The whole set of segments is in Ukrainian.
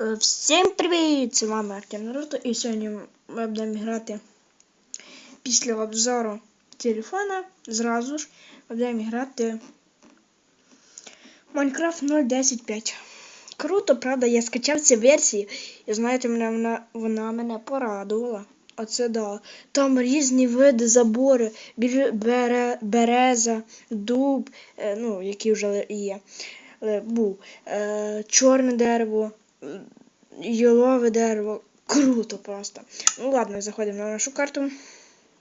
Е, Всім привіт! Це вами Артем Наруто і сьогодні ми будемо грати після обзору телефона. Зразу ж будемо грати Minecraft 0.10.5. Круто, правда, я скачав ці версії і знаєте, вона, вона мене порадувала. Оце да. Там різні види забори, бере, береза, дуб, е, ну, які вже є. е, Був. Чорне дерево, Йолове дерево. Круто просто. Ну ладно, заходимо на нашу карту.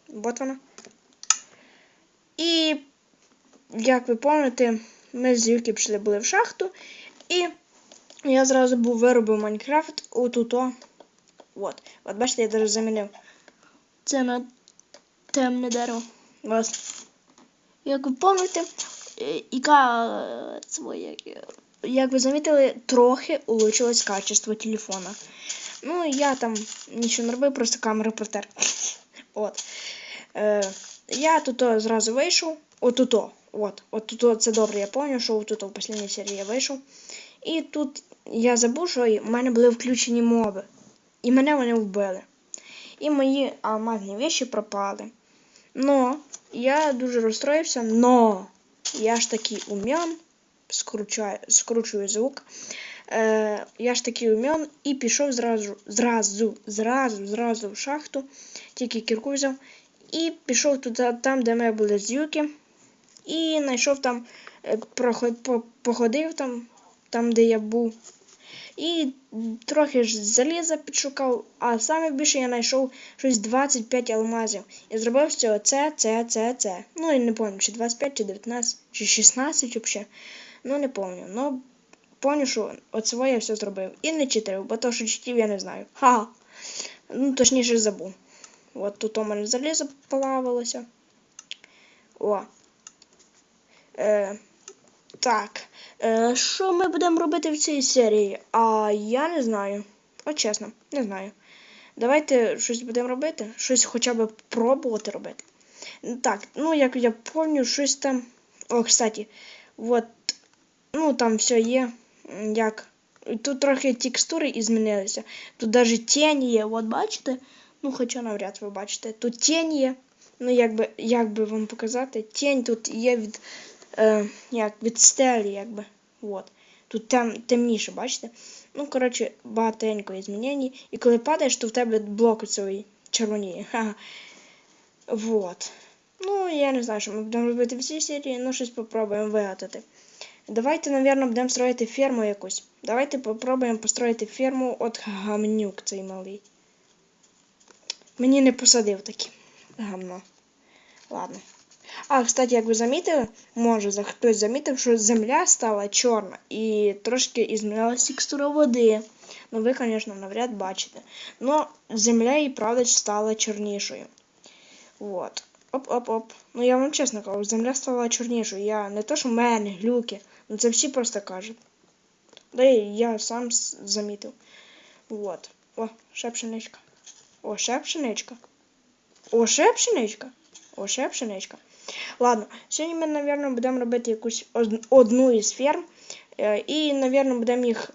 Вот вона. І, як ви пам'ятаєте, ми з Юкі пішли були в шахту. І я зразу був виробив Майнкрафт отуто. От. От бачите, я навіть замінив. Це на темне дерево. Ось. Як ви пам'ятаєте, е, яка е, своє. Як ви замітили, трохи улучшилось качество телефона. Ну, я там нічого не робив, просто камеру протер. От. Е, я тут зразу вийшов. Отуто. От. От це добре, я пам'ятаю, що тут в останній серії я вийшов. І тут я забув, що в мене були включені моби. І мене вони вбили. І мої алмазні віші пропали. Но я дуже розстроївся, но я ж такий ум'ян скручаю, скручую звук. Е, я ж такий умен і пішов зразу, зразу, зразу, зразу в шахту, тільки кірку взяв. І пішов туди, там, де ми були з Юки. І знайшов там, е, проход, по, походив там, там, де я був. І трохи ж заліза підшукав, а саме більше я знайшов щось 25 алмазів. І зробив з цього це, це, це, це. Ну і не пам'ятаю, чи 25, чи 19, чи 16 взагалі. Ну, не пам'ятаю. Ну, пам'ятаю, що оце я все зробив. І не читерив, бо то, що читів, я не знаю. Ха. Ну, точніше забув. От тут у мене залізо плавалося. О. Е, так. Е, що ми будемо робити в цій серії? А я не знаю. От чесно, не знаю. Давайте щось будемо робити. Щось хоча б пробувати робити. Так, ну як я пам'ятаю, щось там. О, кстати, от ну там все є. Як. Тут трохи текстури змінилися. Тут навіть тінь є, от бачите? Ну, хоча навряд ви бачите. Тут тінь є. Ну, як би, як би вам показати, тінь тут є від, е, як, від стелі, якби. От. Тут там темніше, бачите? Ну, коротше, багатенько змінень. І коли падаєш, то в тебе блок цей червоніє. Вот. Ну, я не знаю, що ми будемо робити в цій серії, ну щось попробуємо вигадати. Давайте, напевно, будемо строїти ферму якусь. Давайте попробуємо построїти ферму от гамнюк цей малий. Мені не посадив такі гамно. Ладно. А, кстати, як ви замітили, може хтось замітив, що земля стала чорна і трошки ізмінилася текстура води. Ну, ви, звісно, навряд бачите. Но земля і правда стала чорнішою. Вот. Оп-оп-оп. Ну я вам чесно кажу, земля стала чорнішою. Я не то, що в мене глюки, ну це всі просто кажуть. Да я сам замітив. Вот. О, ще пшеничка. О, ще пшеничка. О, ще пшеничка. О, ще пшеничка. Ладно, сьогодні ми, мабуть, будемо робити якусь одну із ферм. е, І, мабуть, будемо їх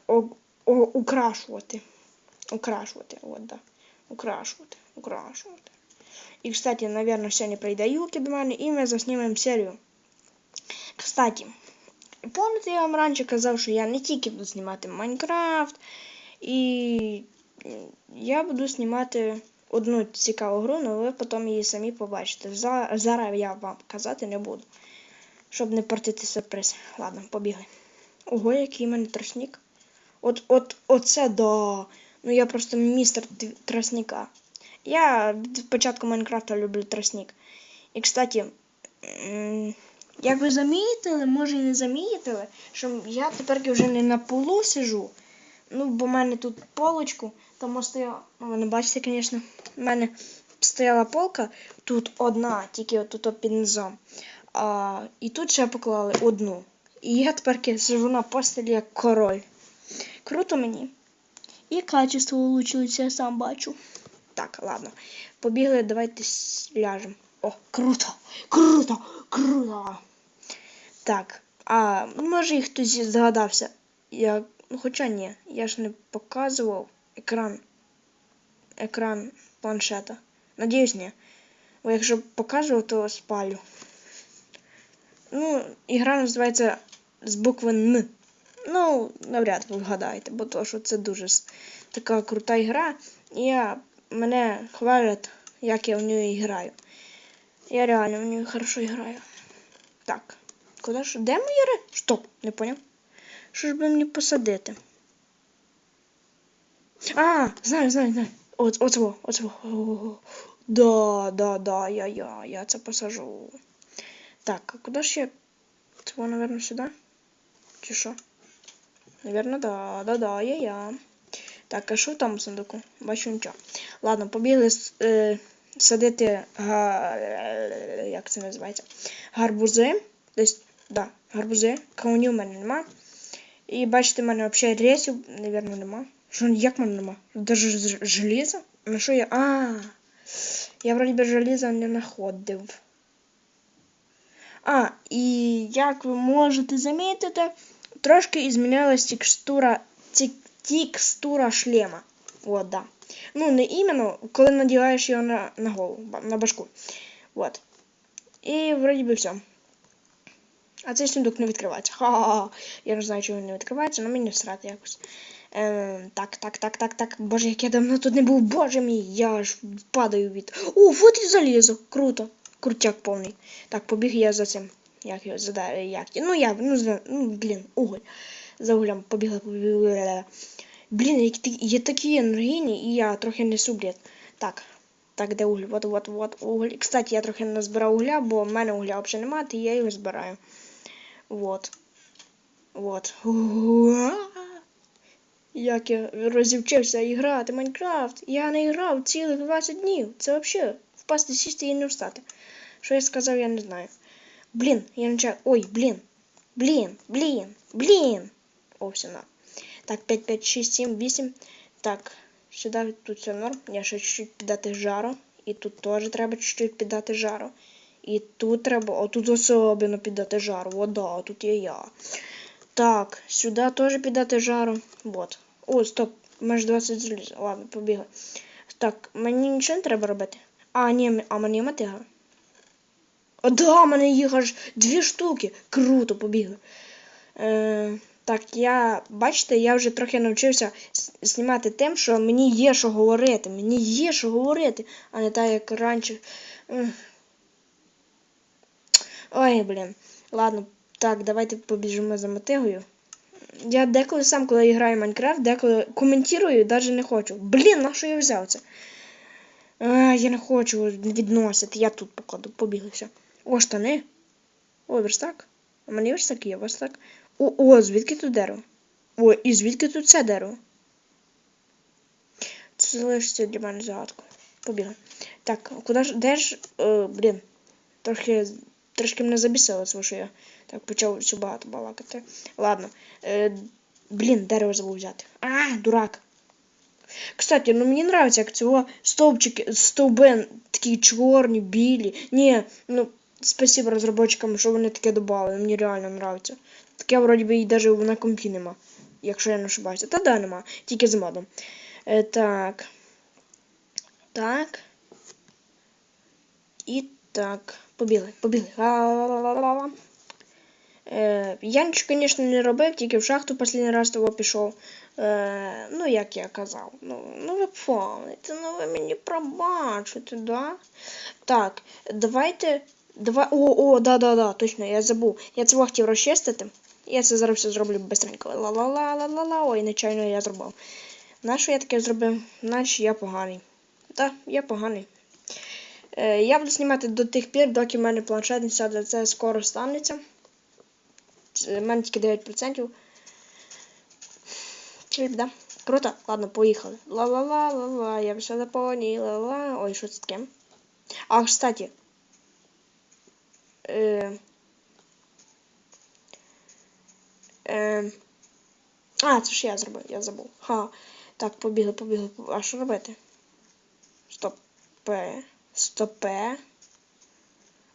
украшувати. Украшувати, от, да. Украшувати, украшувати. І, кстати, наверное, сьогодні прийде Юки до мене, і ми заснімемо серію. Кстати, пам'ятаєте, я вам раніше казав, що я не тільки буду знімати Майнкрафт, і я буду знімати одну цікаву гру, але ви потім її самі побачите. Зараз я вам казати не буду, щоб не портити сюрприз. Ладно, побігли. Ого, який в мене тростник. От, от, оце да. Ну я просто містер тростника. Я від початку Майнкрафта люблю тростник. І, кстати, як ви замітили, може і не замітили, що я тепер вже не на полу сижу. Ну, бо в мене тут полочку, там стояла, ну ви не бачите, звісно, в мене стояла полка, тут одна, тільки отут під низом. А, і тут ще поклали одну. І я тепер сижу на постелі як король. Круто мені. І качество улучшилося, я сам бачу. Так, ладно. Побігли, давайте ляжемо. О, круто! Круто! Круто! Так. А може і хтось згадався. Я... Ну, хоча ні, я ж не показував екран. Екран планшета. Надіюсь, ні. Бо якщо показував, то спалю. Ну, ігра називається з букви Н. Ну, навряд ви вгадаєте, бо то, що це дуже така крута ігра. І я, мене хвалять, як я в неї граю. Я реально в неї хорошо граю. Так. Куди ж? Де мої ри? Стоп, не поняв. Що ж би мені посадити? А, знаю, знаю, знаю. От, оцво, оцво. О, Да, да, да, я, я, я це посажу. Так, а куди ж я? Цього, наверное, сюди? Чи що? Наверно, да, да, да, я, я. Так, а що там в сундуку? Бачу нічого. Ладно, побігли с- е, садити га... як це називається? Гарбузи. Десь, да, гарбузи. Кавунів у мене нема. І бачите, в мене взагалі рейсів, напевно, нема. Що, як в мене нема? Даже желіза? На що я. А. Я вроді би желіза не знаходив. А, і як ви можете замітити, трошки змінилась текстура, тек- текстура шлема. От, да. Ну, не іменно, коли надіваєш його на, на голову, на башку. Вот. І вроді би все. А цей сундук не відкривається. Ха-ха-ха. Я не знаю, чого він не відкривається, але мені срати якось. Е, так, так, так, так, так. Боже, як я давно тут не був. Боже мій, я аж падаю від. О, вот і залізо. Круто. Крутяк повний. Так, побіг я за цим. Як його зада... як? Ну я, ну, ну блін, уголь. За углем побігла, побігла. Блін, є такі енергійні, і я трохи несу бред. Так. Так, де уголь? Вот, вот, вот, уголь. Кстати, я трохи не збирав угля, бо в мене угля взагалі немає, і я його збираю. Вот. Вот. Як я розівчився грати в Майнкрафт. Я не грав цілих 20 днів. Це взагалі впасти, сісти і не встати. Що я сказав, я не знаю. Блін, я не чаю. Ой, блін. Блін, блін, блін. О, все на. Так, 5, 5, 6, 7, 8. Так, сюди тут все норм. Я ще чуть-чуть піддати жару. І тут теж треба чуть-чуть піддати жару. І тут треба, отут особливо піддати жару. О, да, тут є я. Так, сюди теж піддати жару. Вот. О, стоп, майже 20 заліз. Ладно, побігли. Так, мені нічого не треба робити. А, ні, а мені мотига. О, да, мене їх аж дві штуки. Круто, побігли. Е, так, я, бачите, я вже трохи навчився знімати тим, що мені є що говорити. Мені є що говорити, а не так, як раніше. Ой, блін. Ладно, так, давайте побіжимо за мотигою. Я деколи сам, коли граю в Майнкрафт, деколи коментую, навіть не хочу. Блін, на що я взяв це? А, я не хочу відносити, я тут покладу, побігли. О, штани. О, верстак. У мене верстак є, верстак. О, о, звідки тут дерево? О, і звідки тут це дерево? Це залишиться для мене загадкою. Побігли. Так, куди ж, де ж, е, блін, трохи, трошки мене забісило, що я так почав все багато балакати. Ладно. Е, блін, дерево забув взяти. А, дурак. Кстати, ну мені нравится, як цього стовпчики, стовби такі чорні, білі. Ні, ну, спасибо розробникам, що вони таке додали. Мені реально нравиться. Таке вроді би і навіть на компі нема. Якщо я не ошибаюся. Та да, нема. Тільки з модом. Е, так. Так. І так. Побігли, побігли. Е, я нічого, звісно, не робив, тільки в шахту останній раз того пішов. Е, ну, як я казав. Ну, ну ви помните, ну ви мені пробачите, да? Так, давайте. Давай. О, о, да, да, да, точно, я забув. Я це хотів розчистити. Я це зараз все зроблю быстренько. Ла-ла-ла-ла-ла-ла. Ой, нечайно я зробив. Нащо я таке зробив? Наче я поганий. Так, я поганий. Е, я буду знімати до тих пір, доки в мене планшет не сяде. Це скоро станеться. В мене тільки 9%. Чіп, да? Круто. Ладно, поїхали. Ла-ла-ла-ла-ла, я все заповнила. Ла. Ой, що це таке? А, кстати. Е... Е... А, це ж я зробив, я забув. Ха. Так, побігли, побігли. А що робити? Стопе. Стопе.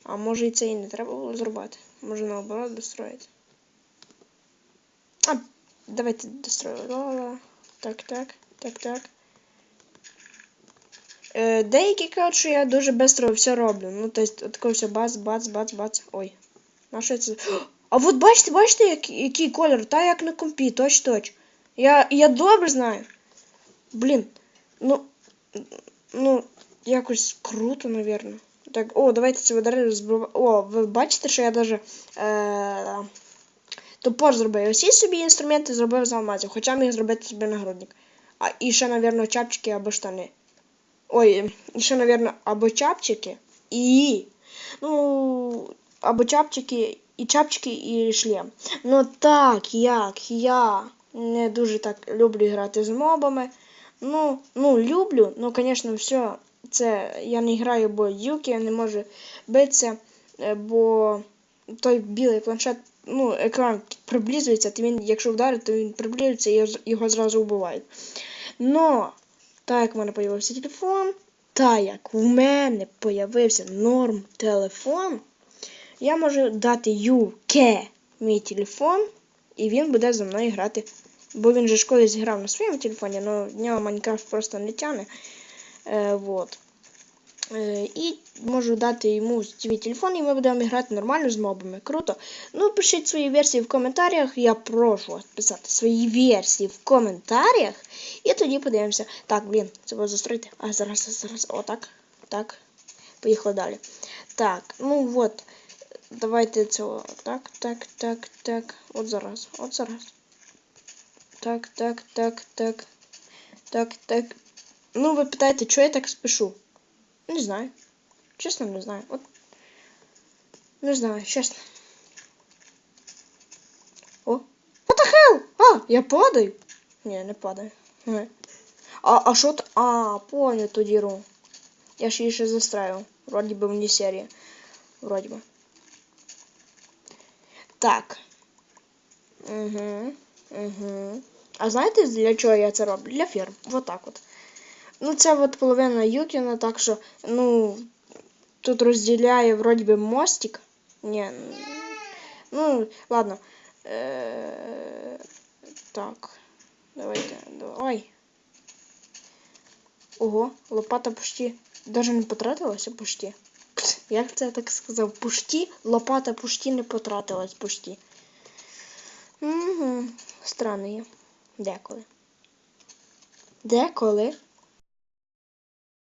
А може і це і не треба було зробити. Може наоборот достроїти. А, давайте дострою. Так, так, так, так. Е, деякі що я дуже швидко все роблю. Ну, тобто, таке все бац, бац, бац, бац. Ой. На що це? А от бачите, бачите, як, який колір? Та як на компі, точ, точ. Я, я добре знаю. Блін. Ну, ну, якось круто, напевно. Так, о, давайте це видари розбив. О, ви бачите, що я даже е, топор зробив. Усі собі інструменти зробив з алмазів, хоча міг зробити собі нагрудник. А і ще, напевно, чапчики або штани. Ой, і ще, напевно, або чапчики і. Ну, або чапчики, і чапчики, і шлем. Ну так, як я не дуже так люблю грати з мобами. Ну, ну, люблю, ну, звісно, все. Це я не граю, бо юки, я не можу битися, е, бо той білий планшет, ну, екран приблизується, то він, якщо вдарить, то він приблизується і його зразу вбивають. Но, так як в мене з'явився телефон, так як в мене з'явився норм телефон, я можу дати Юке мій телефон, і він буде зі мною грати. Бо він же ж колись грав на своєму телефоні, але в нього Майнкрафт просто не тягне. Е, вот. Е, і можу дати йому свій телефон, і ми будемо грати нормально з мобами. Круто. Ну, пишіть свої версії в коментарях. Я прошу вас писати свої версії в коментарях. І тоді подивимося. Так, блін, це було застроїти. А зараз, зараз, отак. Так. Поїхали далі. Так, ну от. Давайте цього. Так, так, так, так. От зараз. От зараз. Так, так, так, так. Так, так. Ну, ви питаєте, чого я так спішу? Не знаю. Чесно, не знаю. От. Не знаю, чесно. О. What the hell? А, я падаю? Ні, не падаю. Ге. А, а що т... А, понял ту діру. Я ж її ще застраю. Вроді би мені серія. Вроді би. Так. Угу. Угу. А знаєте, для чого я це роблю? Для ферм. Вот так от. Ну, це от половина Юкіна, так що, ну, тут розділяє вроді би мостик. Ні. Ну, ладно. Е, так. Давайте. Давай. Ого, лопата почти даже не потратилася почти. Як це я так сказав? Пушті? Лопата пушті не потратилась пушті. Угу. Странно є. Деколи. Деколи